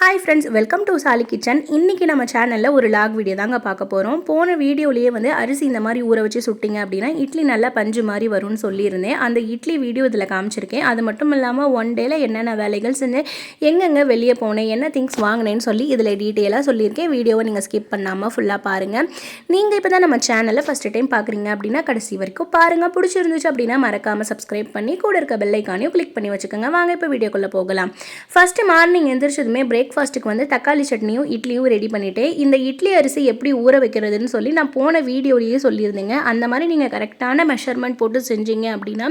Hi friends welcome to Sali kitchen இன்றைக்கி நம்ம சேனலில் ஒரு லாக் வீடியோ தாங்க பார்க்க போகிறோம் போன வீடியோலேயே வந்து அரிசி இந்த மாதிரி ஊற வச்சு சுட்டிங்க அப்படின்னா இட்லி நல்லா பஞ்சு மாதிரி வரும்னு சொல்லியிருந்தேன். அந்த இட்லி வீடியோ இதில் காமிச்சிருக்கேன். அது மட்டும் இல்லாமல் ஒன் டேயில் என்னென்ன வேலைகள் செஞ்சேன் எங்கெங்கே வெளியே போனேன் என்ன திங்ஸ் வாங்கினேன்னு சொல்லி இதில் டீட்டெயிலாக சொல்லியிருக்கேன். வீடியோவை நீங்கள் ஸ்கிப் பண்ணாமல் ஃபுல்லாக பாருங்கள் நீங்கள் இப்போ தான் நம்ம சேனலில் ஃபஸ்ட்டு டைம் பார்க்குறீங்க அப்படின்னா கடைசி வரைக்கும் பாருங்கள் பிடிச்சிருந்துச்சு அப்படின்னா மறக்காமல் சப்ஸ்கிரைப் பண்ணி கூட இருக்க பெல்லைக்கானையும் கிளிக் பண்ணி வச்சுக்கோங்க. வாங்க இப்போ வீடியோக்குள்ளே போகலாம். ஃபஸ்ட்டு மார்னிங் எந்திரிச்சதுமே பிரேக்ஃபாஸ்ட்டுக்கு வந்து தக்காளி சட்னியும் இட்லியும் ரெடி பண்ணிட்டேன் இந்த இட்லி அரிசி எப்படி ஊற வைக்கிறதுன்னு சொல்லி நான் போன வீடியோலேயே சொல்லியிருந்தேங்க. அந்த மாதிரி நீங்கள் கரெக்டான மெஷர்மெண்ட் போட்டு செஞ்சீங்க அப்படின்னா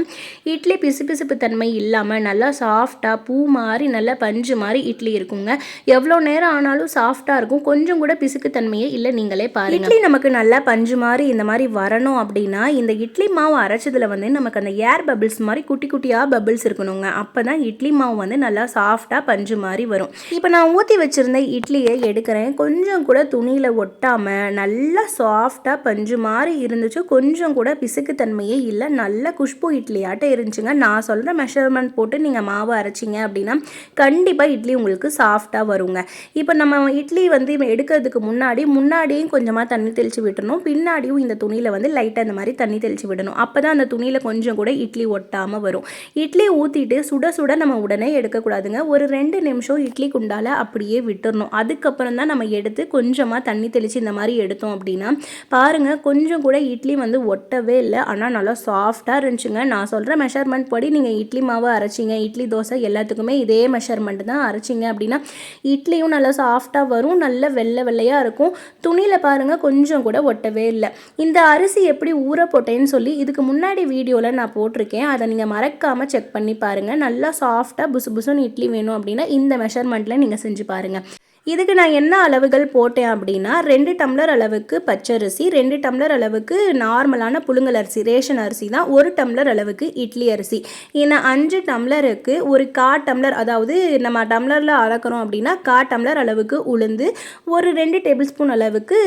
இட்லி பிசுபிசுப்பு தன்மை இல்லாமல் நல்லா சாஃப்டாக பூ மாதிரி நல்லா பஞ்சு மாதிரி இட்லி இருக்குங்க. எவ்வளோ நேரம் ஆனாலும் சாஃப்டாக இருக்கும். கொஞ்சம் கூட பிசுக்கு தன்மையே இல்லை நீங்களே பாருங்க. இட்லி நமக்கு நல்லா பஞ்சு மாதிரி இந்த மாதிரி வரணும் அப்படின்னா இந்த இட்லி மாவு அரைச்சதில் வந்து நமக்கு அந்த ஏர் பபிள்ஸ் மாதிரி குட்டி குட்டியாக பபிள்ஸ் இருக்கணுங்க. அப்போ தான் இட்லி மாவு வந்து நல்லா சாஃப்டாக பஞ்சு மாதிரி வரும். இப்போ நான் ஊற்றி வச்சுருந்த இட்லியை எடுக்கிறேன். கொஞ்சம் கூட துணியில் ஒட்டாமல் நல்லா சாஃப்டாக பஞ்சு மாதிரி இருந்துச்சு. கொஞ்சம் கூட பிசுக்கு தன்மையே இல்லை. நல்ல குஷ்பு இட்லியாட்டம் இருந்துச்சுங்க. நான் சொல்கிற மெஷர்மெண்ட் போட்டு நீங்கள் மாவு அரைச்சிங்க அப்படின்னா கண்டிப்பாக இட்லி உங்களுக்கு சாஃப்டாக வருங்க. இப்போ நம்ம இட்லி வந்து எடுக்கிறதுக்கு முன்னாடி முன்னாடியும் கொஞ்சமாக தண்ணி தெளித்து விட்டணும் பின்னாடியும் இந்த துணியில் வந்து லைட்டாக இந்த மாதிரி தண்ணி தெளித்து விடணும். அப்போ தான் அந்த துணியில் கொஞ்சம் கூட இட்லி ஒட்டாமல் வரும். இட்லி ஊற்றிட்டு சுட சுட நம்ம உடனே எடுக்கக்கூடாதுங்க. ஒரு ரெண்டு நிமிஷம் இட்லி குண்டால் அப்படியே விட்டுறணும். அதுக்கப்புறம் தான் நம்ம எடுத்து கொஞ்சமாக தண்ணி தெளித்து இந்த மாதிரி எடுத்தோம் அப்படின்னா பாருங்கள் கொஞ்சம் கூட இட்லி வந்து ஒட்டவே இல்லை. ஆனால் நல்லா சாஃப்டாக இருந்துச்சுங்க. நான் சொல்கிற மெஷர்மெண்ட் படி நீங்கள் இட்லி மாவு அரைச்சிங்க இட்லி தோசை எல்லாத்துக்குமே இதே மெஷர்மெண்ட் தான் அரைச்சிங்க அப்படின்னா இட்லியும் நல்லா சாஃப்டாக வரும் நல்ல வெள்ளை வெள்ளையாக இருக்கும். துணியில் பாருங்கள் கொஞ்சம் கூட ஒட்டவே இல்லை. இந்த அரிசி எப்படி ஊற போட்டேன்னு சொல்லி இதுக்கு முன்னாடி வீடியோவில் நான் போட்டிருக்கேன். அதை நீங்கள் மறக்காமல் செக் பண்ணி பாருங்கள் நல்லா சாஃப்டாக புசு புசுன்னு இட்லி வேணும் அப்படின்னா இந்த மெஷர்மெண்ட்டில் நீங்கள் செஞ்சு பாருங்கள் இதுக்கு நான் என்ன அளவுகள் போட்டேன் அப்படின்னா ரெண்டு டம்ளர் அளவுக்கு பச்சரிசி ரெண்டு டம்ளர் அளவுக்கு நார்மலான புழுங்கல் அரிசி ரேஷன் அரிசி தான் ஒரு டம்ளர் அளவுக்கு இட்லி அரிசி. ஏன்னா அஞ்சு டம்ளருக்கு ஒரு கா டம்ளர் அதாவது நம்ம டம்ளரில் அளக்கிறோம் அப்படின்னா கா டம்ளர் அளவுக்கு உளுந்து ஒரு ரெண்டு டேபிள் ஸ்பூன் அளவுக்கு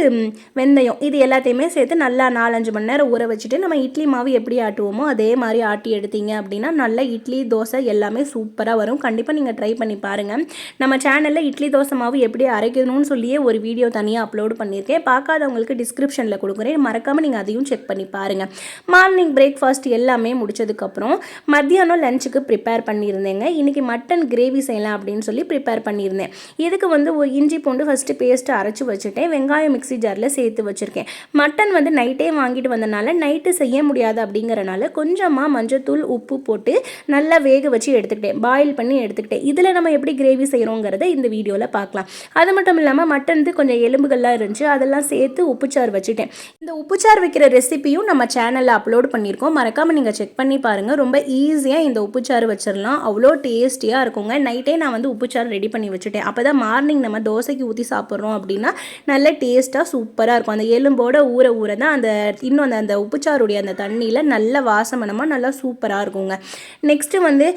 வெந்தயம் இது எல்லாத்தையுமே சேர்த்து நல்லா நாலஞ்சு மணி நேரம் ஊற வச்சுட்டு நம்ம இட்லி மாவு எப்படி ஆட்டுவோமோ அதே மாதிரி ஆட்டி எடுத்தீங்க அப்படின்னா நல்லா இட்லி தோசை எல்லாமே சூப்பராக வரும். கண்டிப்பாக நீங்கள் ட்ரை பண்ணி பாருங்கள் நம்ம சேனலில் இட்லி தோசை மாவு எப்படி அரைக்கணும்னு சொல்லியே ஒரு வீடியோ தனியாக அப்லோட் பண்ணியிருக்கேன். பார்க்காதவங்களுக்கு டிஸ்கிரிப்ஷனில் கொடுக்குறேன். மறக்காமல் நீங்கள் அதையும் செக் பண்ணி பாருங்கள் மார்னிங் பிரேக்ஃபாஸ்ட் எல்லாமே முடிச்சதுக்கப்புறம் மத்தியானம் லஞ்சுக்கு ப்ரிப்பேர் பண்ணியிருந்தேங்க. இன்றைக்கி மட்டன் கிரேவி செய்யலாம் அப்படின்னு சொல்லி ப்ரிப்பேர் பண்ணியிருந்தேன். இதுக்கு வந்து ஒரு இஞ்சி பூண்டு ஃபஸ்ட்டு பேஸ்ட்டு அரைச்சி வச்சுட்டேன். வெங்காயம் மிக்ஸி ஜாரில் சேர்த்து வச்சுருக்கேன். மட்டன் வந்து நைட்டே வாங்கிட்டு வந்தனால நைட்டு செய்ய முடியாது அப்படிங்கிறனால கொஞ்சமாக மஞ்சத்தூள் உப்பு போட்டு நல்லா வேக வச்சு எடுத்துக்கிட்டேன். பாயில் பண்ணி எடுத்துக்கிட்டேன். இதில் நம்ம எப்படி கிரேவி செய்கிறோங்கிறத இந்த வீடியோவில் பார்க்கலாம். அது மட்டும் இல்லாமல் மட்டன்து கொஞ்சம் எலும்புகள்லாம் இருந்துச்சு. அதெல்லாம் சேர்த்து உப்புச்சாறு வச்சுட்டேன். இந்த உப்புச்சாறு வைக்கிற ரெசிபியும் நம்ம சேனலில் அப்லோட் பண்ணியிருக்கோம். மறக்காமல் நீங்கள் செக் பண்ணி பாருங்கள் ரொம்ப ஈஸியாக இந்த உப்புச்சாறு வச்சிடலாம் அவ்வளோ டேஸ்டியாக இருக்குங்க. நைட்டே நான் வந்து உப்புச்சாறு ரெடி பண்ணி வச்சுட்டேன். அப்போ தான் மார்னிங் நம்ம தோசைக்கு ஊற்றி சாப்பிட்றோம் அப்படின்னா நல்ல டேஸ்ட்டாக சூப்பராக இருக்கும். அந்த எலும்போட ஊற ஊற தான் அந்த இன்னும் அந்த அந்த உப்புச்சாருடைய அந்த தண்ணியில் நல்ல வாசமனமாக நல்லா சூப்பராக இருக்குங்க. நெக்ஸ்ட்டு வந்து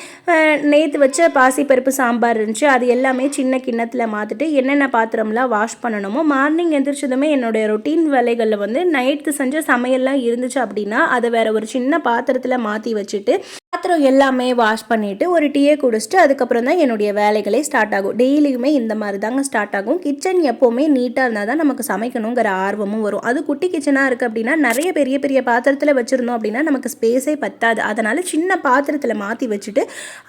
நேற்று வச்ச பாசிப்பருப்பு சாம்பார் இருந்துச்சு. அது எல்லாமே சின்ன கிண்ணத்தில் மாற்றிட்டு என்னென்ன பாத்திரம்லாம் வாஷ் பண்ணணுமோ மார்னிங் எந்திரிச்சதுமே என்னுடைய ரொட்டீன் வேலைகளில் வந்து நைட்டு செஞ்ச சமையல்லாம் இருந்துச்சு அப்படின்னா அதை வேற ஒரு சின்ன பாத்திரத்தில் மாற்றி வச்சுட்டு பாத்திரம் எல்லாமே வாஷ் பண்ணிவிட்டு ஒரு டீயை குடிச்சிட்டு அதுக்கப்புறம் தான் என்னுடைய வேலைகளே ஸ்டார்ட் ஆகும். டெய்லியுமே இந்த மாதிரி தாங்க ஸ்டார்ட் ஆகும். கிச்சன் எப்போவுமே நீட்டாக இருந்தால் தான் நமக்கு சமைக்கணுங்கிற ஆர்வமும் வரும். அது குட்டி கிச்சனாக இருக்குது அப்படின்னா நிறைய பெரிய பெரிய பாத்திரத்தில் வச்சுருந்தோம் அப்படின்னா நமக்கு ஸ்பேஸே பத்தாது. அதனால் சின்ன பாத்திரத்தில் மாற்றி வச்சுட்டு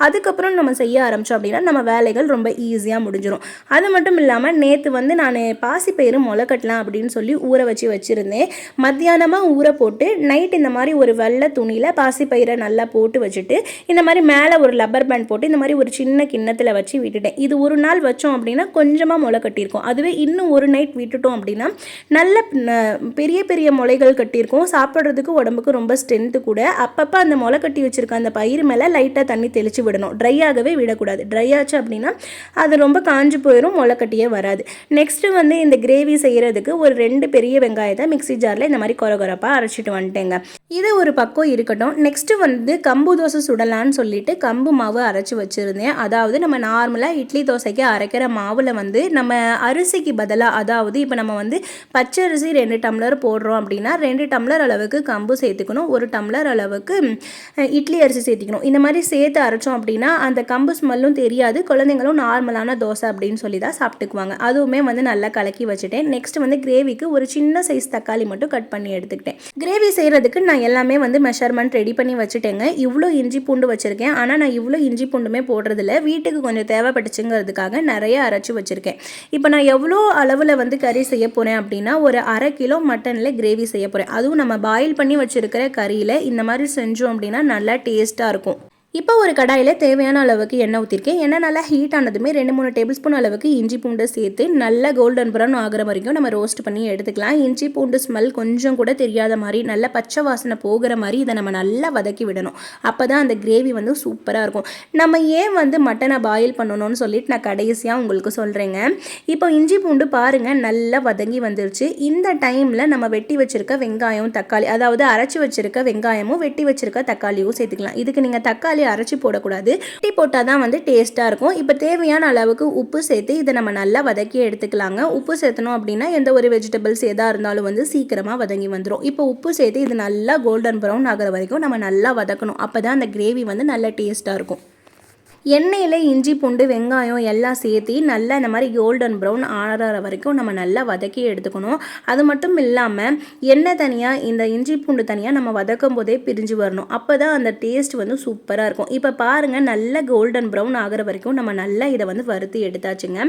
அதுக்கப்புறம் நம்ம செய்ய ஆரம்பித்தோம் அப்படின்னா நம்ம வேலைகள் ரொம்ப ஈஸியாக முடிஞ்சிடும் அது மட்டும் இல்லாமல் நேற்று வந்து நான் பாசிப்பயிறு முளை கட்டலாம் அப்படின்னு சொல்லி ஊற வச்சு வச்சுருந்தேன். மத்தியானமாக ஊற போட்டு நைட் இந்த மாதிரி ஒரு வெள்ளை துணியில் பாசிப்பயிரை நல்லா போட்டு வச்சு வச்சுட்டு இந்த மாதிரி மேலே ஒரு லப்பர் பேண்ட் போட்டு இந்த மாதிரி ஒரு சின்ன கிண்ணத்தில் வச்சு விட்டுட்டேன். இது ஒரு நாள் வச்சோம் அப்படின்னா கொஞ்சமாக முளை கட்டியிருக்கும். அதுவே இன்னும் ஒரு நைட் விட்டுட்டோம் அப்படின்னா நல்ல பெரிய பெரிய முளைகள் கட்டியிருக்கும். சாப்பிட்றதுக்கு உடம்புக்கு ரொம்ப ஸ்ட்ரென்த்து கூட. அப்பப்போ அந்த முளை கட்டி வச்சுருக்க அந்த பயிர் மேலே லைட்டாக தண்ணி தெளித்து விடணும். ட்ரை ஆகவே விடக்கூடாது. ட்ரை ஆச்சு அப்படின்னா அது ரொம்ப காஞ்சு போயிடும் முளைக்கட்டியே வராது. நெக்ஸ்ட்டு வந்து இந்த கிரேவி செய்கிறதுக்கு ஒரு ரெண்டு பெரிய வெங்காயத்தை மிக்சி ஜாரில் இந்த மாதிரி கொர கொரப்பாக அரைச்சிட்டு வந்துட்டேங்க. இது ஒரு பக்கம் இருக்கட்டும். நெக்ஸ்ட்டு வந்து கம்பு தோசை சுடலான்னு சொல்லிட்டு கம்பு மாவு அரைச்சி வச்சுருந்தேன். அதாவது நம்ம நார்மலாக இட்லி தோசைக்கு அரைக்கிற மாவில் வந்து நம்ம அரிசிக்கு பதிலாக அதாவது இப்போ நம்ம வந்து பச்சை அரிசி ரெண்டு டம்ளர் போடுறோம் அப்படின்னா ரெண்டு டம்ளர் அளவுக்கு கம்பு சேர்த்துக்கணும் ஒரு டம்ளர் அளவுக்கு இட்லி அரிசி சேர்த்திக்கணும். இந்த மாதிரி சேர்த்து அரைச்சோம் அப்படின்னா அந்த கம்பு ஸ்மெல்லும் தெரியாது குழந்தைங்களும் நார்மலான தோசை அப்படின்னு சொல்லி தான் சாப்பிட்டுக்குவாங்க. அதுவுமே வந்து நல்லா கலக்கி வச்சுட்டேன். நெக்ஸ்ட் வந்து கிரேவிக்கு ஒரு சின்ன சைஸ் தக்காளி மட்டும் கட் பண்ணி எடுத்துக்கிட்டேன். கிரேவி செய்கிறதுக்கு நான் எல்லாமே வந்து மெஷர்மெண்ட் ரெடி பண்ணி வச்சுட்டேங்க. இவ்வளோ இஞ்சி பூண்டு வச்சுருக்கேன். ஆனால் நான் இவ்வளோ இஞ்சி பூண்டுமே போடுறதில்ல. வீட்டுக்கு கொஞ்சம் தேவைப்பட்டுச்சுங்கிறதுக்காக நிறைய அரைச்சி வச்சுருக்கேன். இப்போ நான் எவ்வளோ அளவில் வந்து கறி செய்ய போகிறேன் அப்படின்னா ஒரு அரை கிலோ மட்டனில் கிரேவி செய்ய போகிறேன் அதுவும் நம்ம பாயில் பண்ணி வச்சுருக்கிற கறியில் இந்த மாதிரி செஞ்சோம் அப்படின்னா நல்லா டேஸ்ட்டாக இருக்கும். இப்போ ஒரு கடாயில் தேவையான அளவுக்கு எண்ணெய் ஊற்றிருக்கேன் எண்ணெய் நல்லா ஹீட் ஆனதுமே ரெண்டு மூணு டேபிள் ஸ்பூன் அளவுக்கு இஞ்சி பூண்டு சேர்த்து நல்லா கோல்டன் ப்ரௌன் ஆகிற வரைக்கும் நம்ம ரோஸ்ட் பண்ணி எடுத்துக்கலாம். இஞ்சி பூண்டு ஸ்மெல் கொஞ்சம் கூட தெரியாத மாதிரி நல்ல பச்சை வாசனை போகிற மாதிரி இதை நம்ம நல்லா வதக்கி விடணும். அப்போ தான் அந்த கிரேவி வந்து சூப்பராக இருக்கும். நம்ம ஏன் வந்து மட்டனை பாயில் பண்ணணும்னு சொல்லிட்டு நான் கடைசியாக உங்களுக்கு சொல்கிறேங்க இப்போ இஞ்சி பூண்டு பாருங்கள் நல்லா வதங்கி வந்துருச்சு. இந்த டைமில் நம்ம வெட்டி வச்சுருக்க வெங்காயம் தக்காளி அதாவது அரைச்சி வச்சுருக்க வெங்காயமும் வெட்டி வச்சுருக்க தக்காளியும் சேர்த்துக்கலாம். இதுக்கு நீங்கள் தக்காளி அரைச்சி போடக்கூடாது. வெட்டி போட்டால் தான் வந்து டேஸ்ட்டாக இருக்கும். இப்போ தேவையான அளவுக்கு உப்பு சேர்த்து இதை நம்ம நல்லா வதக்கி எடுத்துக்கலாங்க. உப்பு சேர்த்தணும் அப்படின்னா எந்த ஒரு வெஜிடபிள்ஸ் எதாக இருந்தாலும் வந்து சீக்கிரமாக வதங்கி வந்துடும் இப்போ உப்பு சேர்த்து இது நல்லா கோல்டன் ப்ரௌன் ஆகிற வரைக்கும் நம்ம நல்லா வதக்கணும். அப்போ தான் அந்த கிரேவி வந்து நல்ல டேஸ்ட்டாக இருக்கும். எண்ணெயில் இஞ்சி பூண்டு வெங்காயம் எல்லாம் சேர்த்து நல்லா இந்த மாதிரி கோல்டன் ப்ரௌன் ஆறுற வரைக்கும் நம்ம நல்லா வதக்கி எடுத்துக்கணும். அது மட்டும் இல்லாமல் எண்ணெய் தனியாக இந்த இஞ்சி பூண்டு தனியாக நம்ம வதக்கும் போதே பிரிஞ்சு வரணும். அப்போ தான் அந்த டேஸ்ட் வந்து சூப்பராக இருக்கும். இப்போ பாருங்கள் நல்ல கோல்டன் ப்ரௌன் ஆகிற வரைக்கும் நம்ம நல்லா இதை வந்து வறுத்து எடுத்தாச்சுங்க.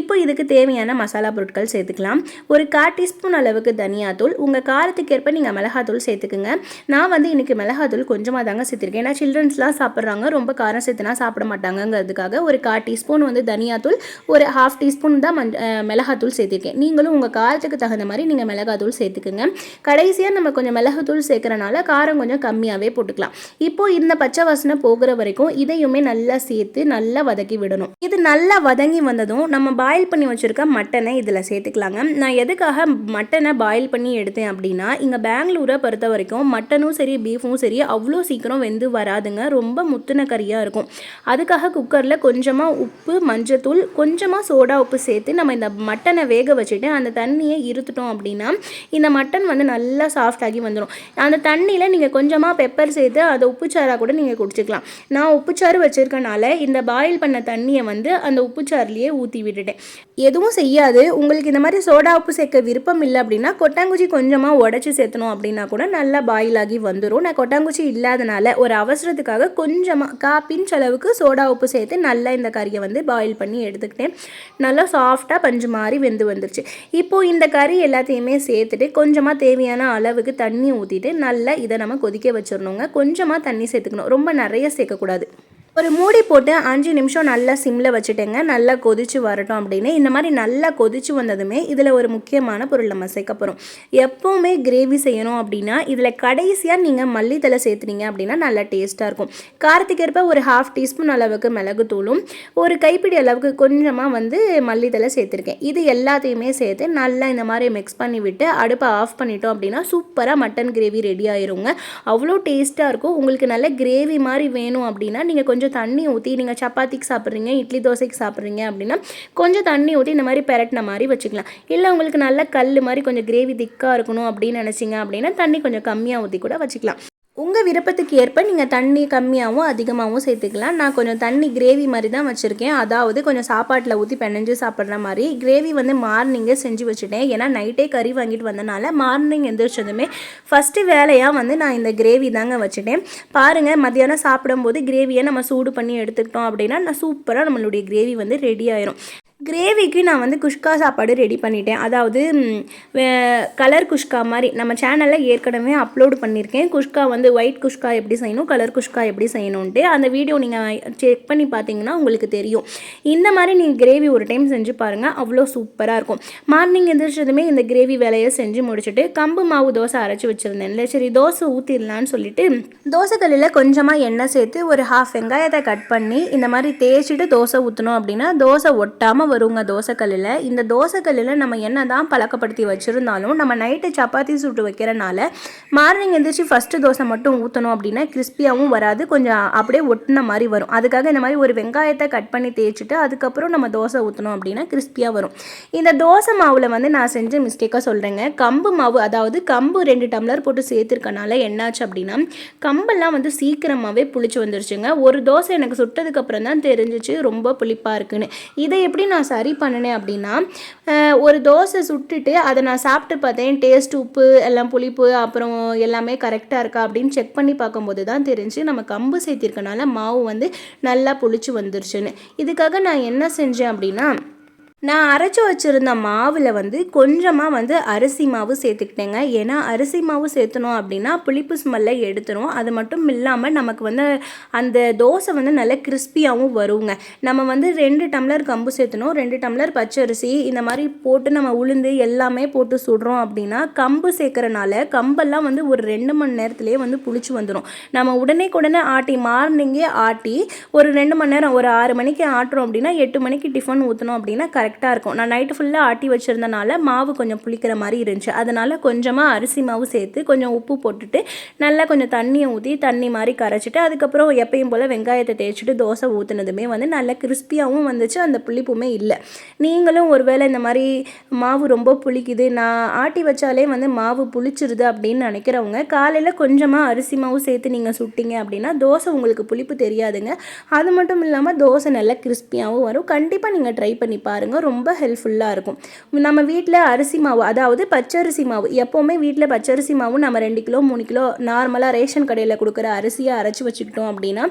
இப்போ இதுக்கு தேவையான மசாலா பொருட்கள் சேர்த்துக்கலாம். ஒரு கால் டீஸ்பூன் அளவுக்கு தனியாத்தூள் உங்கள் காரத்துக்கேற்ப நீங்கள் மிளகாத்தூள் சேர்த்துக்குங்க. நான் வந்து இன்றைக்கி மிளகாத்தூள் கொஞ்சமாக தாங்க சேர்த்துருக்கேன். ஏன்னா சில்ட்ரன்ஸ்லாம் சாப்பிட்றாங்க. ரொம்ப காரம் சேர்த்துனா சாப்பிட மாட்டாங்கங்கிறதுக்காக ஒரு கால் டீஸ்பூன் வந்து தனியாத்தூள் ஒரு ஹாஃப் டீஸ்பூன் தான் மிளகாத்தூள் சேர்த்துருக்கேன். நீங்களும் உங்கள் காரத்துக்கு தகுந்த மாதிரி நீங்கள் மிளகாத்தூள் சேர்த்துக்குங்க. கடைசியாக நம்ம கொஞ்சம் மிளகாத்தூள் சேர்க்குறனால காரம் கொஞ்சம் கம்மியாகவே போட்டுக்கலாம். இப்போ இந்த பச்சை வாசனை போகிற வரைக்கும் இதையுமே நல்லா சேர்த்து நல்லா வதக்கி விடணும். இது நல்லா வதங்கி வந்ததும் நம்ம பாயில் பண்ணி வச்சுருக்க மட்டனை இதில் சேர்த்துக்கலாங்க. நான் எதுக்காக மட்டனை பாயில் பண்ணி எடுத்தேன் அப்படின்னா இங்கே பெங்களூரை பொறுத்த வரைக்கும் மட்டனும் சரி பீஃபும் சரி அவ்வளோ சீக்கிரம் வெந்து வராதுங்க. ரொம்ப முத்துன கறியாக இருக்கும். அது அதுக்காக குக்கரில் கொஞ்சமாக உப்பு மஞ்சத்தூள் கொஞ்சமாக சோடா உப்பு சேர்த்து நம்ம இந்த மட்டனை வேக வச்சுட்டு அந்த தண்ணியை இருத்துட்டோம் அப்படின்னா இந்த மட்டன் வந்து நல்லா சாஃப்டாகி வந்துடும் அந்த தண்ணியில் நீங்கள் கொஞ்சமாக பெப்பர் சேர்த்து அதை உப்புச்சாராக கூட நீங்கள் குடிச்சிக்கலாம். நான் உப்புச்சாறு வச்சுருக்கனால இந்த பாயில் பண்ண தண்ணியை வந்து அந்த உப்புச்சாறுலேயே ஊற்றி விட்டுட்டேன். எதுவும் செய்யாது. உங்களுக்கு இந்த மாதிரி சோடா உப்பு சேர்க்க விருப்பம் இல்லை அப்படின்னா கொட்டாங்குச்சி கொஞ்சமாக உடச்சி சேர்த்தணும் அப்படின்னா கூட நல்லா பாயில் ஆகி வந்துடும் நான் கொட்டாங்குச்சி இல்லாதனால ஒரு அவசரத்துக்காக கொஞ்சமாக கா பிஞ்ச் அளவுக்கு சோடா உப்பு சேர்த்து நல்லா இந்த கறியை வந்து பாயில் பண்ணி எடுத்துக்கிட்டேன். நல்லா சாஃப்டாக பஞ்சு மாதிரி வெந்து வந்துருச்சு. இப்போது இந்த கறி எல்லாத்தையுமே சேர்த்துட்டு கொஞ்சமாக தேவையான அளவுக்கு தண்ணி ஊற்றிட்டு நல்லா இதை நம்ம கொதிக்க வச்சிடணுங்க கொஞ்சமாக தண்ணி சேர்த்துக்கணும். ரொம்ப நிறைய சேர்க்கக்கூடாது. ஒரு மூடி போட்டு அஞ்சு நிமிஷம் நல்லா சிம்மில் வச்சுட்டேங்க. நல்லா கொதிச்சு வரட்டும் அப்படின்னு. இந்த மாதிரி நல்லா கொதிச்சு வந்ததுமே இதில் ஒரு முக்கியமான பொருள் நம்ம சேர்க்க போகிறோம் எப்போவுமே கிரேவி செய்யணும் அப்படின்னா இதில் கடைசியாக நீங்கள் மல்லித்தலை சேர்த்துனீங்க அப்படின்னா நல்லா டேஸ்ட்டாக இருக்கும். காரத்துக்கு ஒரு ஹாஃப் டீஸ்பூன் அளவுக்கு மிளகுத்தூளும் ஒரு கைப்பிடி அளவுக்கு கொஞ்சமாக வந்து மல்லித்தலை சேர்த்துருக்கேன். இது எல்லாத்தையுமே சேர்த்து நல்லா இந்த மாதிரி மிக்ஸ் பண்ணி விட்டு அடுப்பை ஆஃப் பண்ணிட்டோம் அப்படின்னா சூப்பராக மட்டன் கிரேவி ரெடி ஆயிருங்க. அவ்வளோ டேஸ்ட்டாக இருக்கும். உங்களுக்கு நல்ல கிரேவி மாதிரி வேணும் அப்படின்னா நீங்கள் கொஞ்சம் தண்ணி ஊற்றி நீங்கள் சப்பாத்திக்கு சாப்பிட்றீங்க இட்லி தோசைக்கு சாப்பிட்றீங்க அப்படின்னா கொஞ்சம் தண்ணி ஊற்றி இந்த மாதிரி பெரட்டின மாதிரி வச்சுக்கலாம். இல்லை உங்களுக்கு நல்ல கல் மாதிரி கொஞ்சம் கிரேவி திக்காக இருக்கணும் அப்படின்னு நினச்சிங்க அப்படின்னா தண்ணி கொஞ்சம் கம்மியாக ஊற்றி கூட வச்சுக்கலாம். உங்கள் விருப்பத்துக்கு ஏற்ப நீங்கள் தண்ணி கம்மியாகவும் அதிகமாகவும் சேர்த்துக்கலாம். நான் கொஞ்சம் தண்ணி கிரேவி மாதிரி தான் வச்சுருக்கேன். அதாவது கொஞ்சம் சாப்பாட்டில் ஊற்றி பெனஞ்சு சாப்பிட்ற மாதிரி. கிரேவி வந்து மார்னிங்கே செஞ்சு வச்சுட்டேன். ஏன்னா நைட்டே கறி வாங்கிட்டு வந்தனால மார்னிங் எந்திரிச்சதுமே ஃபஸ்ட்டு வேலையாக வந்து நான் இந்த கிரேவி தாங்க வச்சுட்டேன். பாருங்கள் மத்தியானம் சாப்பிடும்போது கிரேவியை நம்ம சூடு பண்ணி எடுத்துக்கிட்டோம் அப்படின்னா நான் சூப்பராக நம்மளுடைய கிரேவி வந்து ரெடி ஆயிரும். கிரேவிக்கு நான் வந்து குஷ்கா சாப்பாடு ரெடி பண்ணிட்டேன். அதாவது கலர் குஷ்கா மாதிரி. நம்ம சேனலில் ஏற்கனவே அப்லோடு பண்ணியிருக்கேன் குஷ்கா வந்து ஒயிட் குஷ்கா எப்படி செய்யணும் கலர் குஷ்கா எப்படி செய்யணுன்ட்டு அந்த வீடியோ நீங்கள் செக் பண்ணி பார்த்தீங்கன்னா உங்களுக்கு தெரியும். இந்த மாதிரி நீங்கள் கிரேவி ஒரு டைம் செஞ்சு பாருங்கள் அவ்வளோ சூப்பராக இருக்கும். மார்னிங் எந்திரிச்சதுமே இந்த கிரேவி வேலையை செஞ்சு முடிச்சுட்டு கம்பு மாவு தோசை அரைச்சி வச்சுருந்தேன்ல சரி தோசை ஊற்றிடலான்னு சொல்லிட்டு தோசைக்கல்லில் கொஞ்சமாக எண்ணெய் சேர்த்து ஒரு ஹாஃப் வெங்காயத்தை கட் பண்ணி இந்த மாதிரி தேய்ச்சிட்டு தோசை ஊற்றணும் அப்படின்னா தோசை ஒட்டாமல் வருங்க தோசைக்கல்லில். இந்த தோசைக்கல்லில் நம்ம என்ன தான் பழக்கப்படுத்தி வச்சுருந்தாலும் நம்ம நைட்டு சப்பாத்தி சுட்டு வைக்கிறனால மார்னிங் எழுந்திரிச்சு ஃபஸ்ட்டு தோசை மட்டும் ஊற்றணும் அப்படின்னா கிறிஸ்பியாகவும் வராது. கொஞ்சம் அப்படியே ஒட்டின மாதிரி வரும். அதுக்காக இந்த மாதிரி ஒரு வெங்காயத்தை கட் பண்ணி தேய்ச்சிட்டு அதுக்கப்புறம் நம்ம தோசை ஊற்றணும் அப்படின்னா கிறிஸ்பியாக வரும். இந்த தோசை மாவில் வந்து நான் செஞ்ச மிஸ்டேக்காக சொல்கிறேங்க கம்பு மாவு அதாவது கம்பு ரெண்டு டம்ளர் போட்டு சேர்த்துருக்கனால என்னாச்சு அப்படின்னா கம்பெல்லாம் வந்து சீக்கிரமாகவே புளிச்சு வந்துருச்சுங்க. ஒரு தோசை எனக்கு சுட்டதுக்கப்புறம் தான் தெரிஞ்சிச்சு ரொம்ப புளிப்பாக இருக்குன்னு. இதை எப்படி நான் சரி பண்ணினேன் அப்படின்னா ஒரு தோசை சுட்டுட்டு அதை நான் சாப்பிட்டு பார்த்தேன். டேஸ்ட் உப்பு எல்லாம் புளிப்பு அப்புறம் எல்லாமே கரெக்டாக இருக்கா அப்படின்னு செக் பண்ணி பார்க்கும்போது தான் தெரிஞ்சு நம்ம கம்பு சேர்த்திருக்கனால மாவு வந்து நல்லா புளிச்சு வந்துருச்சுன்னு. இதுக்காக நான் என்ன செஞ்சேன் அப்படின்னா நான் அரைச்சி வச்சுருந்த மாவில் வந்து கொஞ்சமாக வந்து அரிசி மாவு சேர்த்துக்கிட்டேங்க. ஏன்னா அரிசி மாவு சேர்த்தணும் அப்படின்னா புளிப்பு ஸ்மெல்லை எடுத்துரும். அது மட்டும் இல்லாமல் நமக்கு வந்து அந்த தோசை வந்து நல்லா கிறிஸ்பியாகவும் வருங்க. நம்ம வந்து ரெண்டு டம்ளர் கம்பு சேர்த்தணும் ரெண்டு டம்ளர் பச்சரிசி இந்த மாதிரி போட்டு நம்ம உளுந்து எல்லாமே போட்டு சுடுறோம் அப்படின்னா கம்பு சேர்க்குறனால கம்பெல்லாம் வந்து ஒரு ரெண்டு மணி நேரத்துலேயே வந்து புளிச்சு வந்துடும் நம்ம உடனே உடனே ஆட்டி மார்னிங்கே ஆட்டி ஒரு ரெண்டு மணி நேரம் ஒரு ஆறு மணிக்கு ஆட்டுறோம் அப்படின்னா எட்டு மணிக்கு டிஃபன் ஊற்றணும் அப்படின்னா கரெக்ட் கரெக்டாக இருக்கும். நான் நைட்டு ஃபுல்லாக ஆட்டி வச்சுருந்தனால மாவு கொஞ்சம் புளிக்கிற மாதிரி இருந்துச்சு. அதனால் கொஞ்சமாக அரிசி மாவு சேர்த்து கொஞ்சம் உப்பு போட்டுட்டு நல்லா கொஞ்சம் தண்ணியை ஊற்றி தண்ணி மாதிரி கரைச்சிட்டு அதுக்கப்புறம் எப்பயும் போல் வெங்காயத்தை தேய்ச்சிட்டு தோசை ஊற்றுனதுமே வந்து நல்லா கிறிஸ்பியாகவும் வந்துச்சு. அந்த புளிப்புமே இல்லை. நீங்களும் ஒருவேளை இந்த மாதிரி மாவு ரொம்ப புளிக்குது. நான் ஆட்டி வச்சாலே வந்து மாவு புளிச்சிருது அப்படின்னு நினைக்கிறவங்க காலையில் கொஞ்சமாக அரிசி மாவு சேர்த்து நீங்கள் சுட்டிங்க அப்படின்னா தோசை உங்களுக்கு புளிப்பு தெரியாதுங்க. அது மட்டும் இல்லாமல் தோசை நல்லா கிறிஸ்பியாகவும் வரும். கண்டிப்பாக நீங்கள் ட்ரை பண்ணி பாருங்கள் ரொம்ப ஹெல்ப்ஃபுல்லாக இருக்கும். நம்ம வீட்டில் அரிசி மாவு அதாவது பச்சரிசி மாவு எப்போவுமே வீட்டில் பச்சரிசி மாவு நம்ம ரெண்டு கிலோ மூணு கிலோ நார்மலாக ரேஷன் கடையில் கொடுக்குற அரிசியை அரைச்சி வச்சுக்கிட்டோம் அப்படின்னா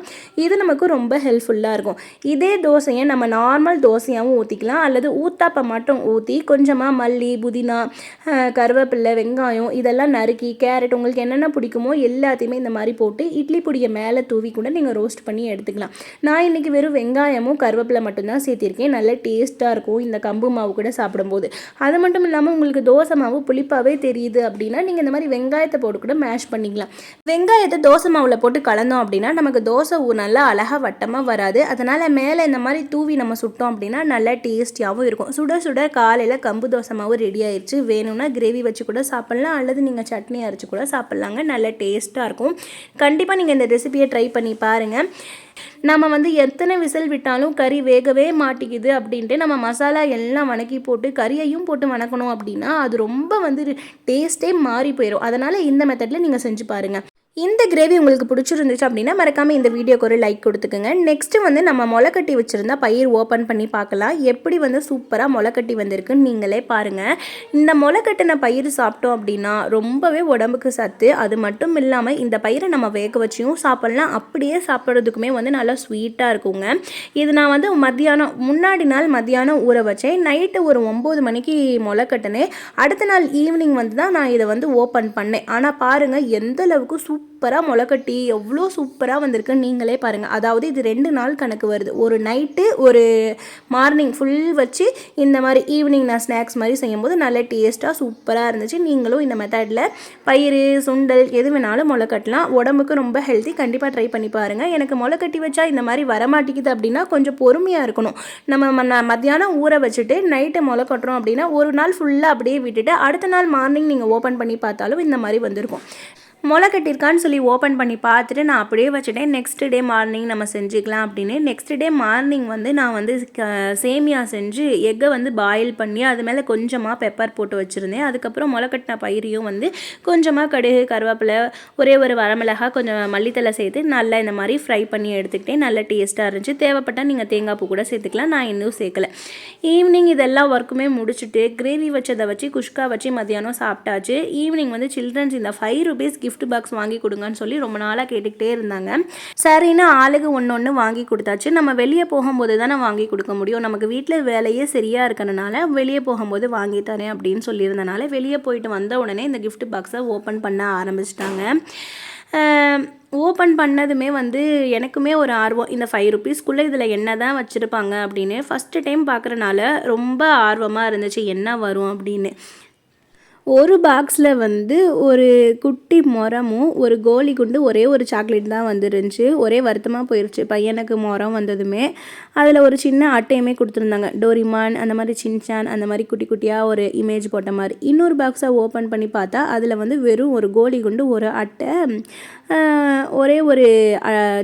இது நமக்கு ரொம்ப ஹெல்ப்ஃபுல்லாக இருக்கும். இதே தோசையை நம்ம நார்மல் தோசையாகவும் ஊற்றிக்கலாம் அல்லது ஊத்தாப்பை மட்டும் ஊற்றி கொஞ்சமாக மல்லி புதினா கருவேப்பில்லை வெங்காயம் இதெல்லாம் நறுக்கி கேரட் உங்களுக்கு என்னென்ன பிடிக்குமோ எல்லாத்தையுமே இந்த மாதிரி போட்டு இட்லி பொடியை மேலே தூவி கூட நீங்கள் ரோஸ்ட் பண்ணி எடுத்துக்கலாம். நான் இன்றைக்கி வெறும் வெங்காயமும் கருவேப்பிலை மட்டும்தான் சேர்த்திருக்கேன். நல்ல டேஸ்ட்டாக இருக்கும். இந்த கம்பு மாவு கூட சாப்பிடும்போது. அது மட்டும் இல்லாமல் உங்களுக்கு தோசை மாவு புளிப்பாகவே தெரியுது அப்படின்னா நீங்கள் இந்த மாதிரி வெங்காயத்தை போட்டு கூட மேஷ் பண்ணிக்கலாம். வெங்காயத்தை தோசை மாவில் போட்டு கலந்தோம் அப்படின்னா நமக்கு தோசை நல்லா அழகாக வட்டமாக வராது. அதனால் மேலே இந்த மாதிரி தூவி நம்ம சுட்டோம் அப்படின்னா நல்லா டேஸ்டியாகவும் இருக்கும். சுட சுட காலையில் கம்பு தோசை மாவு ரெடி ஆயிடுச்சு வேணும்னா கிரேவி வச்சு கூட சாப்பிட்லாம். அல்லது நீங்கள் சட்னி அரைச்சி கூட சாப்பிட்லாங்க. நல்ல டேஸ்ட்டாக இருக்கும். கண்டிப்பாக நீங்கள் இந்த ரெசிபியை ட்ரை பண்ணி பாருங்கள் நம்ம வந்து எத்தனை விசில் விட்டாலும் கறி வேகவே மாட்டிக்குது அப்படின்ட்டு நம்ம மசாலா எல்லாம் வணக்கி போட்டு கறியையும் போட்டு வணக்கணும் அப்படின்னா அது ரொம்ப வந்து டேஸ்ட்டே மாறி போயிடும் அதனால் இந்த மெத்தடில் நீங்கள் செஞ்சு பாருங்கள் இந்த கிரேவி உங்களுக்கு பிடிச்சிருந்துச்சு அப்படின்னா மறக்காமல் இந்த வீடியோக்கு ஒரு லைக் கொடுத்துக்கோங்க. நெக்ஸ்ட்டு வந்து நம்ம முளைக்கட்டி வச்சுருந்தா பயிர் ஓப்பன் பண்ணி பார்க்கலாம். எப்படி வந்து சூப்பராக முளைக்கட்டி வந்திருக்குன்னு நீங்களே பாருங்கள் இந்த முளைக்கட்டின பயிர் சாப்பிட்டோம் அப்படின்னா ரொம்பவே உடம்புக்கு சத்து. அது மட்டும் இல்லாமல் இந்த பயிரை நம்ம வேக வச்சியும் சாப்பிட்லாம். அப்படியே சாப்பிட்றதுக்குமே வந்து நல்லா ஸ்வீட்டாக இருக்குங்க. இது நான் வந்து மத்தியானம் முன்னாடி நாள் மத்தியானம் ஊற வச்சேன். நைட்டு ஒரு ஒம்பது மணிக்கு முளைக்கட்டினேன் அடுத்த நாள் ஈவினிங் வந்து தான் நான் இதை வந்து ஓப்பன் பண்ணேன். ஆனால் பாருங்கள் எந்த அளவுக்கு சூப் சூப்பராக முளைக்கட்டி எவ்வளோ சூப்பராக வந்திருக்குன்னு நீங்களே பாருங்கள் அதாவது இது ரெண்டு நாள் கணக்கு வருது. ஒரு நைட்டு ஒரு மார்னிங் ஃபுல் வச்சு இந்த மாதிரி ஈவினிங் நான் ஸ்நாக்ஸ் மாதிரி செய்யும்போது நல்ல டேஸ்ட்டாக சூப்பராக இருந்துச்சு. நீங்களும் இந்த மெத்தடில் பயிர் சுண்டல் எது வேணாலும் முளைக்கட்டலாம். உடம்புக்கு ரொம்ப ஹெல்த்தி கண்டிப்பாக ட்ரை பண்ணி பாருங்கள் எனக்கு முளைக்கட்டி வச்சா இந்த மாதிரி வரமாட்டேங்குது அப்படின்னா கொஞ்சம் பொறுமையாக இருக்கணும். நம்ம மத்தியானம் ஊற வச்சுட்டு நைட்டு முளை கட்டுறோம் அப்படின்னா ஒரு நாள் ஃபுல்லாக அப்படியே விட்டுட்டு அடுத்த நாள் மார்னிங் நீங்கள் ஓப்பன் பண்ணி பார்த்தாலும் இந்த மாதிரி வந்திருக்கும். முளை கட்டியிருக்கான்னு சொல்லி ஓப்பன் பண்ணி பார்த்துட்டு நான் அப்படியே வச்சுட்டேன். நெக்ஸ்ட் டே மார்னிங் நம்ம செஞ்சுக்கலாம் அப்படின்னு. நெக்ஸ்ட் டே மார்னிங் வந்து நான் வந்து சேமியா செஞ்சு எக்கை வந்து பாயில் பண்ணி அது மேலே கொஞ்சமாக பெப்பர் போட்டு வச்சுருந்தேன். அதுக்கப்புறம் முளை கட்டின பயிரையும் வந்து கொஞ்சமாக கடுகு கருவேப்பிலை ஒரே ஒரு வரமிளகா கொஞ்சம் மல்லித்தலை சேர்த்து நல்லா இந்த மாதிரி ஃப்ரை பண்ணி எடுத்துக்கிட்டேன். நல்ல டேஸ்ட்டாக இருந்துச்சு. தேவைப்பட்டால் நீங்கள் தேங்காய் பூ கூட சேர்த்துக்கலாம். நான் இன்னும் சேர்க்கல. ஈவினிங் இதெல்லாம் ஒர்க்குமே முடிச்சுட்டு கிரேவி வச்சதை வச்சு குஷ்கா வச்சு மதியானம் சாப்பிட்டாச்சு. ஈவினிங் வந்து சில்ட்ரன்ஸ் இந்த five rupees gift gift box வாங்கி கொடுங்கன்னு சொல்லி ரொம்ப நாளாக கேட்டுக்கிட்டே இருந்தாங்க. சரின்னு ஆளுக்கு ஒன்று ஒன்று வாங்கி கொடுத்தாச்சு. நம்ம வெளியே போகும்போது தானே வாங்கி கொடுக்க முடியும். நமக்கு வீட்டில் வேலையே சரியாக இருக்கிறனால வெளியே போகும்போது வாங்கி தரேன் அப்படின்னு சொல்லியிருந்தனால வெளியே போயிட்டு வந்த உடனே இந்த கிஃப்ட் பாக்ஸை ஓப்பன் பண்ண ஆரம்பிச்சிட்டாங்க. ஓப்பன் பண்ணதுமே வந்து எனக்குமே ஒரு ஆர்வம். இந்த ஃபைவ் ருபீஸ்க்குள்ளே இதில் என்ன தான் வச்சுருப்பாங்க அப்படின்னு ஃபஸ்ட்டு டைம் பார்க்குறனால ரொம்ப ஆர்வமாக இருந்துச்சு. என்ன வரும் அப்படின்னு. ஒரு பாக்ஸில் வந்து ஒரு குட்டி முறமும் ஒரு கோலி குண்டு ஒரே ஒரு சாக்லேட் தான் வந்துருந்துச்சு. ஒரே வருத்தமாக போயிடுச்சு பையனுக்கு முறம் வந்ததுமே. அதில் ஒரு சின்ன அட்டையுமே கொடுத்துருந்தாங்க. டோரிமான் அந்த மாதிரி சின்சான் அந்த மாதிரி குட்டி குட்டியாக ஒரு இமேஜ் போட்ட மாதிரி. இன்னொரு பாக்ஸை ஓப்பன் பண்ணி பார்த்தா அதில் வந்து வெறும் ஒரு கோலி குண்டு ஒரு அட்டை ஒரே ஒரு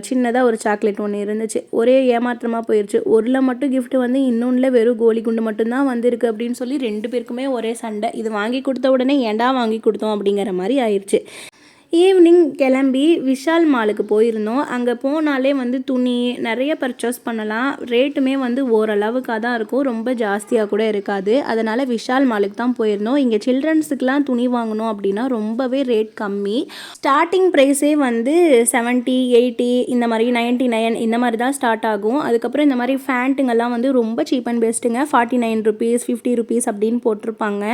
சின்னதாக ஒரு சாக்லேட் ஒன்று இருந்துச்சு. ஒரே ஏமாற்றமாக போயிடுச்சு ஒருல மட்டும் கிஃப்ட் வந்து இன்னொன்றில் வெறும் கோலி குண்டு மட்டும்தான் வந்திருக்கு அப்படின்னு சொல்லி ரெண்டு பேருக்குமே ஒரே சண்டை. இது வாங்கி கொடுத்த உடனே ஏன்டா வாங்கி கொடுத்தோம் அப்படிங்கிற மாதிரி ஆயிடுச்சு ஈவினிங் கிளம்பி விஷால் மாலுக்கு போயிருந்தோம். அங்கே போனாலே வந்து துணி நிறைய பர்ச்சேஸ் பண்ணலாம். ரேட்டுமே வந்து ஓரளவுக்காக தான் இருக்கும். ரொம்ப ஜாஸ்தியாக கூட இருக்காது. அதனால் விஷால் மாலுக்கு தான் போயிருந்தோம். இங்கே சில்ட்ரன்ஸுக்கெலாம் துணி வாங்கணும் அப்படின்னா ரொம்பவே ரேட் கம்மி. ஸ்டார்டிங் ப்ரைஸே வந்து செவன்ட்டி எயிட்டி இந்த மாதிரி நைன்ட்டி நைன் இந்த மாதிரி தான் ஸ்டார்ட் ஆகும். அதுக்கப்புறம் இந்த மாதிரி ஃபேண்ட்டுங்கெல்லாம் வந்து ரொம்ப cheap and பெஸ்ட்டுங்க forty nine rupees fifty rupees அப்படின்னு போட்டிருப்பாங்க.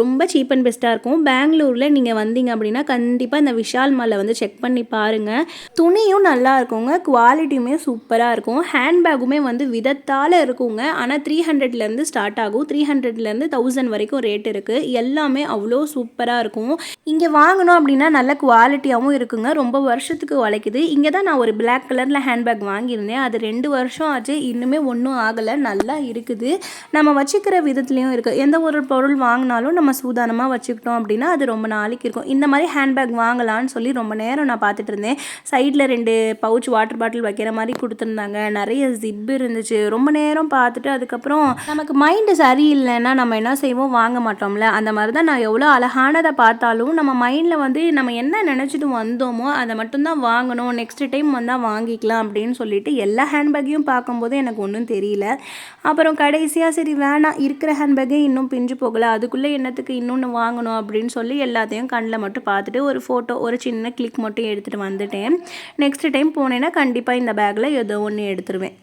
ரொம்ப சீப் அண்ட் பெஸ்ட்டாக இருக்கும். பெங்களூரில் நீங்கள் வந்தீங்க அப்படின்னா கண்டிப்பாக இந்த விஷால் மாலை வந்து செக் பண்ணி பாருங்கள் துணியும் நல்லா இருக்குங்க. குவாலிட்டியுமே சூப்பராக இருக்கும். ஹேண்ட்பேக்குமே வந்து விதத்தால் இருக்குங்க. ஆனால் த்ரீ ஹண்ட்ரட்லேருந்து ஸ்டார்ட் ஆகும். த்ரீ ஹண்ட்ரட்லேருந்து தௌசண்ட் வரைக்கும் ரேட் இருக்குது எல்லாமே அவ்வளோ சூப்பராக இருக்கும். இங்கே வாங்கணும் அப்படின்னா நல்ல குவாலிட்டியாகவும் இருக்குங்க. ரொம்ப வருஷத்துக்கு உழைக்குது. இங்கே தான் நான் ஒரு பிளாக் கலரில் ஹேண்ட்பேக் வாங்கியிருந்தேன். அது ரெண்டு வருஷம் ஆச்சு. இன்னுமே ஒன்றும் ஆகலை. நல்லா இருக்குது. நம்ம வச்சுக்கிற விதத்துலேயும் இருக்குது எந்த ஒரு பொருள் வாங்கினாலும் நம்ம சூதானமாக வச்சுக்கிட்டோம் அப்படின்னா அது ரொம்ப நாளைக்கு இருக்கும். இந்த மாதிரி ஹேண்ட்பேக் வாங்கலாம்னு சொல்லி ரொம்ப நேரம் நான் பார்த்துட்டு இருந்தேன். சைடில் ரெண்டு பவுச் வாட்டர் பாட்டில் வைக்கிற மாதிரி கொடுத்துருந்தாங்க. நிறைய ஜிப் இருந்துச்சு. ரொம்ப நேரம் பார்த்துட்டு அதுக்கப்புறம் நமக்கு மைண்டு சரியில்லைன்னா நம்ம என்ன செய்வோம்? வாங்க மாட்டோம்ல. அந்த மாதிரி தான் நான் எவ்வளோ அழகானதை பார்த்தாலும் நம்ம மைண்டில் வந்து நம்ம என்ன நினச்சிட்டு வந்தோமோ அதை மட்டும்தான் வாங்கணும். நெக்ஸ்ட் டைம் வந்தால் வாங்கிக்கலாம் அப்படின்னு சொல்லிட்டு எல்லா ஹேண்ட்பேக்கையும் பார்க்கும்போது எனக்கு ஒன்றும் தெரியல. அப்புறம் கடைசியாக சரி வேணாம். இருக்கிற ஹேண்ட்பேக்கே இன்னும் பிஞ்சு போகலை. அதுக்குள்ளே என்னத்துக்கு இன்னொன்று வாங்கணும் அப்படின்னு சொல்லி எல்லாத்தையும் கண்ணில் மட்டும் பார்த்துட்டு ஒரு ஃபோட்டோ ஒரு சின்ன கிளிக் மட்டும் எடுத்துகிட்டு வந்துட்டேன். நெக்ஸ்ட் டைம் போனேன்னா கண்டிப்பாக இந்த பேக்கில் ஏதோ ஒன்று எடுத்துருவேன்.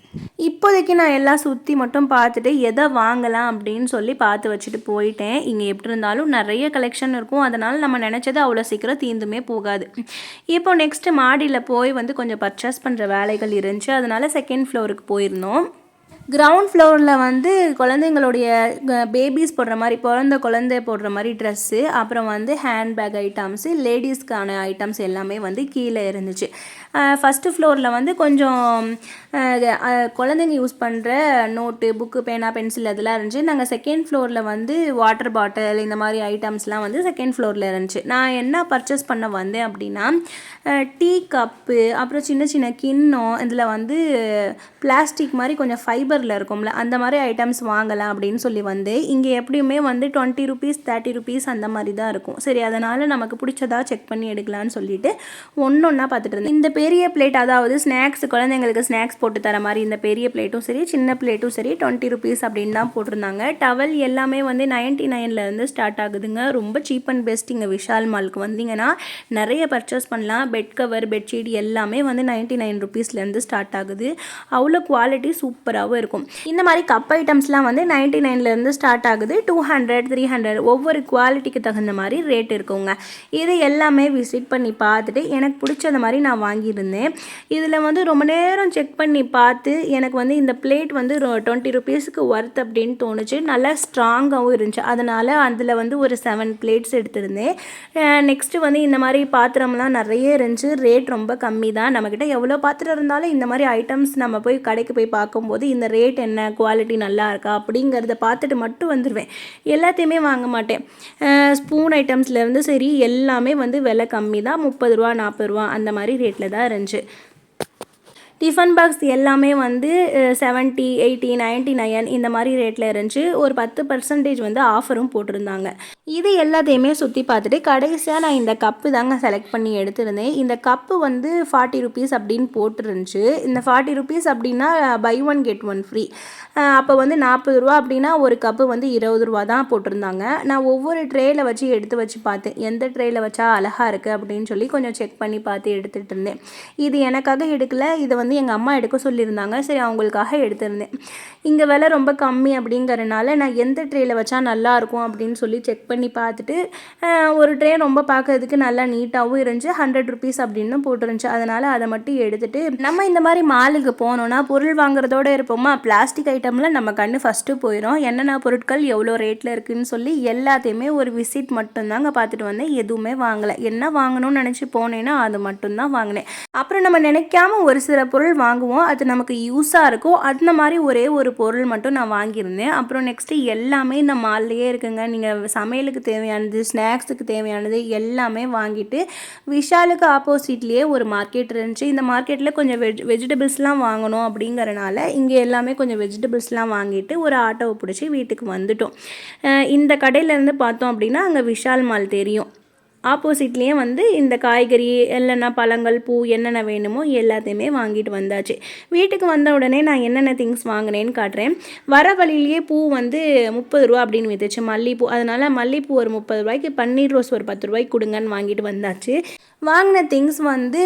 இப்போதைக்கு நான் எல்லாம் சுற்றி மட்டும் பார்த்துட்டு எதை வாங்கலாம் அப்படின்னு சொல்லி பார்த்து வச்சுட்டு போயிட்டேன். இங்கே எப்படி இருந்தாலும் நிறைய கலெக்ஷன் இருக்கும். அதனால் நம்ம நினச்சது அவ்வளோ சீக்கிரம் தீந்துமே போகாது. இப்போ நெக்ஸ்ட்டு மாடியில் போய் வந்து கொஞ்சம் பர்ச்சேஸ் பண்ணுற வேலைகள் இருந்துச்சு. அதனால் செகண்ட் ஃப்ளோருக்கு போயிருந்தோம். கிரவுண்ட் ஃப்ளோரில் வந்து குழந்தைங்களுடைய பேபிஸ் போடுற மாதிரி பிறந்த குழந்தை போடுற மாதிரி ட்ரெஸ்ஸு அப்புறம் வந்து ஹேண்ட்பேக் ஐட்டம்ஸு லேடிஸ்க்கான ஐட்டம்ஸ் எல்லாமே வந்து கீழே இருந்துச்சு. ஃபஸ்ட்டு ஃப்ளோரில் வந்து கொஞ்சம் குழந்தைங்க யூஸ் பண்ணுற நோட்டு புக்கு பேனா பென்சில் அதெல்லாம் இருந்துச்சு. நாங்கள் செகண்ட் ஃப்ளோரில் வந்து வாட்டர் பாட்டில் இந்த மாதிரி ஐட்டம்ஸ்லாம் வந்து செகண்ட் ஃப்ளோரில் இருந்துச்சு. நான் என்ன பர்ச்சேஸ் பண்ண வந்தேன் அப்படின்னா டீ கப்பு அப்புறம் சின்ன சின்ன கிண்ணம் இதில் வந்து பிளாஸ்டிக் மாதிரி கொஞ்சம் ஃபைபரில் இருக்கும்ல அந்த மாதிரி ஐட்டம்ஸ் வாங்கலாம் அப்படின்னு சொல்லி வந்து இங்கே எப்படியுமே வந்து டுவெண்ட்டி ருபீஸ் தேர்ட்டி ருபீஸ் அந்த மாதிரி தான் இருக்கும். சரி அதனால் நமக்கு பிடிச்சதா செக் பண்ணி எடுக்கலாம்னு சொல்லிட்டு ஒன்று ஒன்றா பார்த்துட்டு இருந்தேன். இந்த பெரிய பிளேட் அதாவது ஸ்நாக்ஸ் குழந்தைங்களுக்கு ஸ்நாக்ஸ் போட்டு தர மாதிரி இந்த பெரிய பிளேட்டும் சரி சின்ன பிளேட்டும் சரி டுவெண்ட்டி ருபீஸ் அப்படின்னு தான் போட்டிருந்தாங்க. டவல் எல்லாமே வந்து நைன்ட்டி நைன்லேருந்து ஸ்டார்ட் ஆகுதுங்க. ரொம்ப சீப் அண்ட் பெஸ்ட் இங்கே விஷால் மாலுக்கு வந்தீங்கன்னா நிறைய பர்ச்சேஸ் பண்ணலாம். பெட் கவர் பெட்ஷீட் எல்லாமே வந்து நைன்ட்டி நைன் ருபீஸ்லேருந்து ஸ்டார்ட் ஆகுது. அவ்வளோ குவாலிட்டி சூப்பராகவும் இருக்கும். இந்த மாதிரி கப் ஐட்டம்ஸ்லாம் வந்து நைன்ட்டி நைன்லேருந்து ஸ்டார்ட் ஆகுது. டூ ஹண்ட்ரட் த்ரீ ஹண்ட்ரட் ஒவ்வொரு குவாலிட்டிக்கு தகுந்த மாதிரி ரேட் இருக்குங்க. இது எல்லாமே விசிட் பண்ணி பார்த்துட்டு எனக்கு பிடிச்சத மாதிரி நான் வாங்கி வாங்கியிருந்தேன். இதில் வந்து ரொம்ப நேரம் செக் பண்ணி பார்த்து எனக்கு வந்து இந்த பிளேட் வந்து டுவெண்ட்டி ருபீஸுக்கு ஒர்த் அப்படின்னு தோணுச்சு. நல்லா ஸ்ட்ராங்காகவும் இருந்துச்சு. அதனால் அதில் வந்து ஒரு செவன் பிளேட்ஸ் எடுத்திருந்தேன். நெக்ஸ்ட்டு வந்து இந்த மாதிரி பாத்திரம்லாம் நிறைய இருந்துச்சு. ரேட் ரொம்ப கம்மி தான். நம்மக்கிட்ட எவ்வளோ பாத்திரம் இருந்தாலும் இந்த மாதிரி ஐட்டம்ஸ் நம்ம போய் கடைக்கு போய் பார்க்கும்போது இந்த ரேட் என்ன குவாலிட்டி நல்லா இருக்கா அப்படிங்கிறத பார்த்துட்டு மட்டும் வந்துடுவேன் எல்லாத்தையுமே வாங்க மாட்டேன். ஸ்பூன் ஐட்டம்ஸ்லேருந்து சரி எல்லாமே வந்து விலை கம்மி தான். முப்பது ரூபா நாற்பது ரூபா அந்த மாதிரி ரேட்டில் தான் இருந்துச்சு. டிஃபன் பாக்ஸ் எல்லாமே வந்து செவன்ட்டி எயிட்டி நைன்ட்டி நைன் இந்த மாதிரி ரேட்டில் இருந்துச்சு. ஒரு பத்து பர்சன்டேஜ் வந்து ஆஃபரும் போட்டிருந்தாங்க. இது எல்லாத்தையுமே சுற்றி பார்த்துட்டு கடைசியாக நான் இந்த கப்பு தாங்க செலக்ட் பண்ணி எடுத்திருந்தேன். இந்த கப்பு வந்து ஃபார்ட்டி ருபீஸ் அப்படின்னு போட்டுருந்துச்சு. இந்த ஃபார்ட்டி ருபீஸ் அப்படின்னா buy one get one free அப்போ வந்து நாற்பது ரூபா அப்படின்னா ஒரு கப்பு வந்து இருபது ரூபா தான் போட்டிருந்தாங்க. நான் ஒவ்வொரு ட்ரேயில் வச்சு எடுத்து வச்சு பார்த்தேன். எந்த ட்ரேயில் வச்சா அழகாக இருக்குது அப்படின்னு சொல்லி கொஞ்சம் செக் பண்ணி பார்த்து எடுத்துகிட்டு இருந்தேன். இது எனக்காக எடுக்கல. இதை வந்து எங்கள் அம்மா எடுக்க சொல்லியிருந்தாங்க. சரி அவங்களுக்காக எடுத்திருந்தேன். இங்கே விலை ரொம்ப கம்மி அப்படிங்கிறனால நான் எந்த ட்ரேயில் வச்சா நல்லாயிருக்கும் அப்படின்னு சொல்லி செக் பண்ணி பண்ணி பார்த்துட்டு ஒரு ட்ரே ரொம்ப பார்க்கறதுக்கு நல்லா நீட்டாகவும் இருந்துச்சு. ஹண்ட்ரட் ருபீஸ் அப்படின்னு போட்டுருந்துச்சு. அதனால் அதை மட்டும் எடுத்துட்டு நம்ம இந்த மாதிரி மாலுக்கு போனோம்னா பொருள் வாங்குறதோட இருப்போமா? பிளாஸ்டிக் ஐட்டமில் நம்ம கண்ணு ஃபஸ்ட்டு போயிடும் என்னென்ன பொருட்கள் எவ்வளோ ரேட்டில் இருக்குன்னு சொல்லி எல்லாத்தையுமே ஒரு விசிட் மட்டும்தாங்க பார்த்துட்டு வந்தேன். எதுவுமே வாங்கலை. என்ன வாங்கணும்னு நினச்சி போனேன்னா அது மட்டும்தான் வாங்கினேன். அப்புறம் நம்ம நினைக்காம ஒரு சில பொருள் வாங்குவோம். அது நமக்கு யூஸாக இருக்கும் அந்த மாதிரி ஒரே ஒரு பொருள் மட்டும் நான் வாங்கியிருந்தேன். அப்புறம் நெக்ஸ்ட்டு எல்லாமே இந்த மால்லையே இருக்குங்க. நீங்கள் சமையல் சமையலுக்கு தேவையானது ஸ்நாக்ஸுக்கு தேவையானது எல்லாமே வாங்கிட்டு விஷாலுக்கு ஆப்போசிட்லேயே ஒரு மார்க்கெட் இருந்துச்சு. இந்த மார்க்கெட்டில் கொஞ்சம் வெஜ் வெஜிடபிள்ஸ்லாம் வாங்கணும் அப்படிங்கிறனால இங்கே எல்லாமே கொஞ்சம் வெஜிடபிள்ஸ்லாம் வாங்கிட்டு ஒரு ஆட்டோவை பிடிச்சி வீட்டுக்கு வந்துட்டோம். இந்த கடையிலேருந்து பார்த்தோம் அப்படின்னா அங்கே விஷால் மால் தெரியும். ஆப்போசிட்லேயே வந்து இந்த காய்கறி இல்லைன்னா பழங்கள் பூ என்னென்ன வேணுமோ எல்லாத்தையுமே வாங்கிட்டு வந்தாச்சு. வீட்டுக்கு வந்த உடனே நான் என்னென்ன திங்ஸ் வாங்கினேன்னு காட்டுறேன். வர வழியிலேயே பூ வந்து முப்பது ரூபா அப்படின்னு வித்துச்சு. மல்லிகைப்பூ அதனால் மல்லிகைப்பூ ஒரு முப்பது ரூபாய்க்கு பன்னீர் ரோஸ் ஒரு பத்து ரூபாய்க்கு கொடுங்கன்னு வாங்கிட்டு வந்தாச்சு. வாங்கின திங்ஸ் வந்து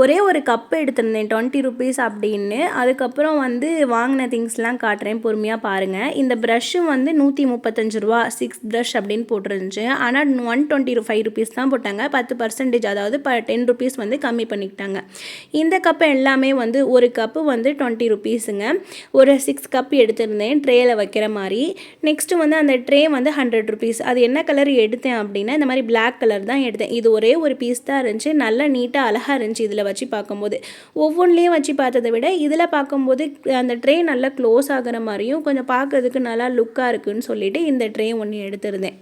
ஒரே ஒரு கப் எடுத்திருந்தேன் டுவெண்ட்டி ருபீஸ் அப்படின்னு. அதுக்கப்புறம் வந்து வாங்கின திங்ஸ்லாம் காட்டுறேன் பொறுமையாக பாருங்கள் இந்த ப்ரஷ்ஷு வந்து நூற்றி முப்பத்தஞ்சு ரூபா சிக்ஸ் ப்ரஷ் அப்படின்னு போட்டிருந்துச்சு. ஆனால் ஒன் டுவெண்ட்டி ஃபைவ் ருபீஸ் தான் போட்டாங்க. பத்து பர்சன்டேஜ் அதாவது ப டென் ருபீஸ் வந்து கம்மி பண்ணிக்கிட்டாங்க. இந்த கப்பு எல்லாமே வந்து ஒரு கப்பு வந்து டுவெண்ட்டி ருபீஸுங்க ஒரு சிக்ஸ் கப் எடுத்திருந்தேன் ட்ரேயில் வைக்கிற மாதிரி. நெக்ஸ்ட்டு வந்து அந்த ட்ரே வந்து ஹண்ட்ரட் ருபீஸ் அது என்ன கலர் எடுத்தேன் அப்படின்னா இந்த மாதிரி பிளாக் கலர் தான் எடுத்தேன். இது ஒரே ஒரு பீஸ் தான் இருந்துச்சு. நல்லா நீட்டாக அழகாக இருந்துச்சு இதில் வச்சு பார்க்கும்போது. ஒவ்வொன்றிலையும் வச்சு பார்த்ததை விட இதில் பார்க்கும்போது அந்த ட்ரே நல்லா க்ளோஸ் ஆகுற மாதிரியும் கொஞ்சம் பார்க்கறதுக்கு நல்லா லுக்காக இருக்குன்னு சொல்லிட்டு இந்த ட்ரே ஒன்று எடுத்திருந்தேன்.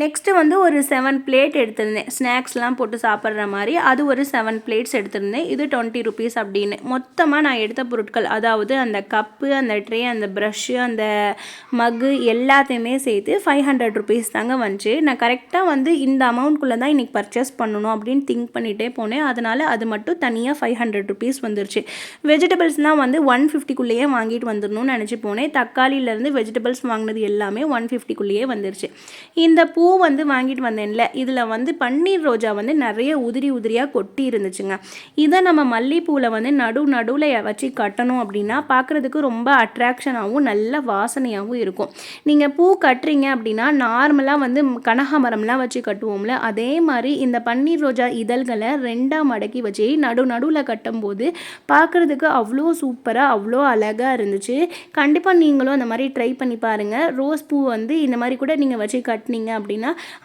நெக்ஸ்ட்டு வந்து ஒரு செவன் பிளேட் எடுத்திருந்தேன். ஸ்நாக்ஸ்லாம் போட்டு சாப்பிட்ற மாதிரி. அது ஒரு செவன் பிளேட்ஸ் எடுத்திருந்தேன். இது டுவெண்ட்டி ருபீஸ் அப்படின்னு. மொத்தமாக நான் எடுத்த பொருட்கள் அதாவது அந்த கப்பு அந்த ட்ரே அந்த ப்ரஷ்ஷு அந்த மகு எல்லாத்தையுமே சேர்த்து ஃபைவ் ஹண்ட்ரட் ருபீஸ் தாங்க வந்துச்சு. நான் கரெக்டாக வந்து இந்த அமௌண்ட்குள்ளே தான் இன்றைக்கி பர்ச்சேஸ் பண்ணணும் அப்படின்னு திங்க் பண்ணிகிட்டே போனேன். அதனால் அது மட்டும் தனியாக ஃபைவ் ஹண்ட்ரட் ருபீஸ் வந்துருச்சு. வெஜிடபிள்ஸ்லாம் வந்து ஒன் ஃபிஃப்டிக்குள்ளேயே வாங்கிட்டு வந்துடணும்னு நினச்சி போனேன். தக்காளியிலேருந்து வெஜிடபிள்ஸ் வாங்கினது எல்லாமே ஒன் ஃபிஃப்டிக்குள்ளேயே வந்துருச்சு. இந்த பூ பூ வந்து வாங்கிட்டு வந்தேன்ல. இதில் வந்து பன்னீர் ரோஜா வந்து நிறைய உதிரி உதிரியாக கொட்டி இருந்துச்சுங்க. இதை நம்ம மல்லிப்பூவில் வந்து நடு நடுவில் வச்சு கட்டணும் அப்படின்னா பார்க்குறதுக்கு ரொம்ப அட்ராக்ஷனாகவும் நல்ல வாசனையாகவும் இருக்கும். நீங்கள் பூ கட்டுறீங்க அப்படின்னா நார்மலாக வந்து கனகாமரம்லாம் வச்சு கட்டுவோம்ல. அதே மாதிரி இந்த பன்னீர் ரோஜா இதழ்களை ரெண்டாக மடக்கி வச்சு நடு நடுவில் கட்டும்போது பார்க்குறதுக்கு அவ்வளோ சூப்பராக அவ்வளோ அழகாக இருந்துச்சு. கண்டிப்பாக நீங்களும் அந்த மாதிரி ட்ரை பண்ணி பாருங்கள் ரோஸ் பூ வந்து இந்த மாதிரி கூட நீங்கள் வச்சு கட்டினீங்க அப்படின்னா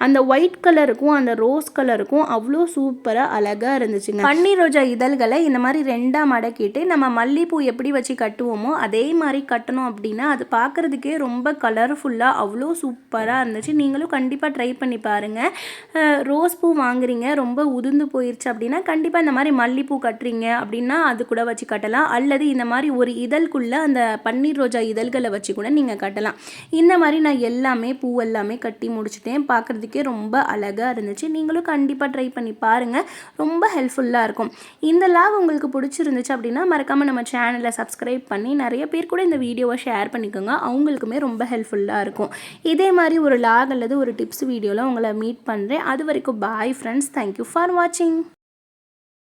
அந்த ஒயிட் கலருக்கும் அந்த ரோஸ் கலருக்கும் அவ்வளோ சூப்பராக அழகாக இருந்துச்சுங்க. பன்னீர் ரோஜா இதழ்களை இந்த மாதிரி ரெண்டாக மடக்கிட்டு நம்ம மல்லிகைப்பூ எப்படி வச்சு கட்டுவோமோ அதே மாதிரி கட்டணும் அப்படின்னா அது பார்க்குறதுக்கே ரொம்ப கலர்ஃபுல்லாக அவ்வளோ சூப்பராக இருந்துச்சு. நீங்களும் கண்டிப்பாக ட்ரை பண்ணி பாருங்கள் ரோஸ் பூ வாங்குறீங்க ரொம்ப உதிர்ந்து போயிடுச்சு அப்படின்னா கண்டிப்பாக இந்த மாதிரி மல்லிப்பூ கட்டுறீங்க அப்படின்னா அது கூட வச்சு கட்டலாம். அல்லது இந்த மாதிரி ஒரு இதழ்குள்ளே அந்த பன்னீர் ரோஜா இதழ்களை வச்சு கூட நீங்கள் கட்டலாம். இந்த மாதிரி நான் எல்லாமே பூ எல்லாமே கட்டி முடிச்சிட்டேன். பார்க்குறதுக்கே ரொம்ப அழகாக இருந்துச்சு. நீங்களும் கண்டிப்பாக ட்ரை பண்ணி பாருங்கள் ரொம்ப ஹெல்ப்ஃபுல்லாக இருக்கும். இந்த லாவ் உங்களுக்கு பிடிச்சிருந்துச்சு அப்படின்னா மறக்காமல் நம்ம சேனலை சப்ஸ்கிரைப் பண்ணி நிறைய பேர் கூட இந்த வீடியோவை ஷேர் பண்ணிக்கோங்க. அவங்களுக்குமே ரொம்ப ஹெல்ப்ஃபுல்லாக இருக்கும். இதே மாதிரி ஒரு லாக் அல்லது ஒரு டிப்ஸ் வீடியோவில் உங்களை மீட் பண்ணுறேன் அது வரைக்கும் பாய் ஃப்ரெண்ட்ஸ் தேங்க்யூ ஃபார் வாட்சிங்